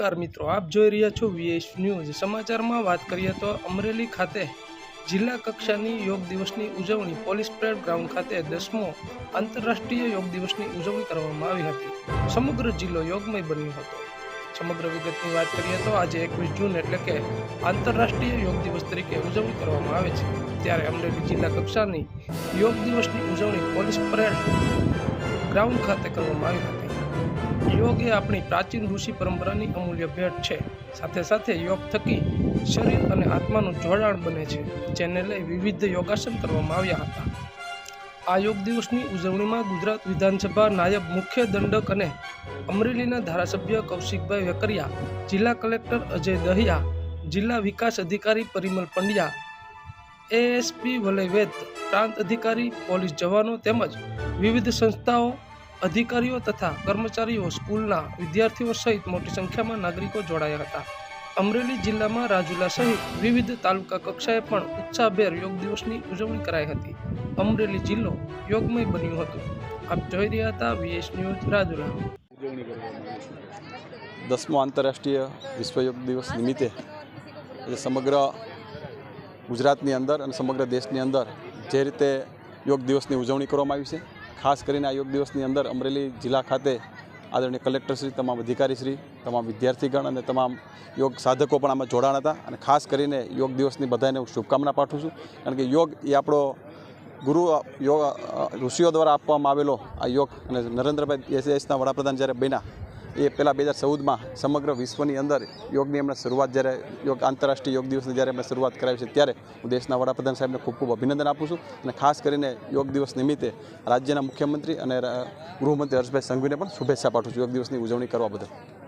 નમસ્કાર મિત્રો, આપ જોઈ રહ્યા છો વીએસ ન્યૂઝ સમાચારમાં વાત કરીએ તો અમરેલી ખાતે જિલ્લા કક્ષાની યોગ દિવસની ઉજવણી પોલીસ પરેડ ગ્રાઉન્ડ ખાતે દસમો આંતરરાષ્ટ્રીય યોગ દિવસની ઉજવણી કરવામાં આવી હતી. સમગ્ર જિલ્લો યોગમય બન્યો હતો. સમગ્ર વિગતની વાત કરીએ તો આજે એકવીસ જૂન એટલે કે આંતરરાષ્ટ્રીય યોગ દિવસ તરીકે ઉજવણી કરવામાં આવે છે. ત્યારે અમરેલી જિલ્લા કક્ષાની યોગ દિવસની ઉજવણી પોલીસ પરેડ ગ્રાઉન્ડ ખાતે કરવામાં આવી હતી. યોગ એ આપણી પ્રાચીન ઋષિ પરંપરાની અમૂલ્ય ભેટ છે. સાથે સાથે યોગ થકી શરીર અને આત્માનું જોડાણ બને છે. જેને લઈ વિવિધ યોગાસન કરવામાં આવ્યા હતા. આ યોગ દિવસની ઉજવણીમાં ગુજરાત વિધાનસભા નાયબ મુખ્ય દંડક અને અમરેલીના ધારાસભ્ય કૌશિકભાઈ વેકરિયા, જિલ્લા કલેક્ટર અજય દહિયા, જિલ્લા વિકાસ અધિકારી પરિમલ પંડ્યા, એએસપી વલય વેદ પ્રાંત અધિકારી, પોલીસ જવાનો તેમજ વિવિધ સંસ્થાઓ અધિકારીઓ તથા કર્મચારીઓ સ્કૂલના વિદ્યાર્થીઓ સહિત મોટી સંખ્યામાં નાગરિકો જોડાયા હતા. અમરેલી જિલ્લામાં રાજુલા સહિત વિવિધ તાલુકા કક્ષાએ પણ ઉત્સાહભેર યોગ દિવસની ઉજવણી કરાઈ હતી. અમરેલી જિલ્લો યોગમય બન્યું હતું. આપ જોઈ રહ્યા હતા વીએસ ન્યૂઝ રાજુલા. દસમો આંતરરાષ્ટ્રીય વિશ્વ યોગ દિવસ નિમિત્તે આજે સમગ્ર ગુજરાતની અંદર અને સમગ્ર દેશની અંદર જે રીતે યોગ દિવસની ઉજવણી કરવામાં આવી છે ખાસ કરીને આ યોગ દિવસની અંદર અમરેલી જિલ્લા ખાતે આદરણીય કલેક્ટરશ્રી, તમામ અધિકારીશ્રી, તમામ વિદ્યાર્થીગણ અને તમામ યોગ સાધકો પણ આમાં જોડાણ હતા. અને ખાસ કરીને યોગ દિવસની બધાને હું શુભકામના પાઠવું છું. કારણ કે યોગ એ આપણો ગુરુ, યોગ ઋષિઓ દ્વારા આપવામાં આવેલો આ યોગ. અને નરેન્દ્રભાઈ એસએસના વડાપ્રધાન જ્યારે બન્યા એ પહેલાં બે હજાર ચૌદમાં સમગ્ર વિશ્વની અંદર યોગની એમણે શરૂઆત જ્યારે યોગ આંતરરાષ્ટ્રીય યોગ દિવસની જ્યારે એમણે શરૂઆત કરાવી છે, ત્યારે હું દેશના વડાપ્રધાન સાહેબને ખૂબ ખૂબ અભિનંદન આપું છું અને ખાસ કરીને યોગ દિવસ નિમિત્તે રાજ્યના મુખ્યમંત્રી અને ગૃહમંત્રી હર્ષભાઈ સંઘવીને પણ શુભેચ્છા પાઠવું છું યોગ દિવસની ઉજવણી કરવા બદલ.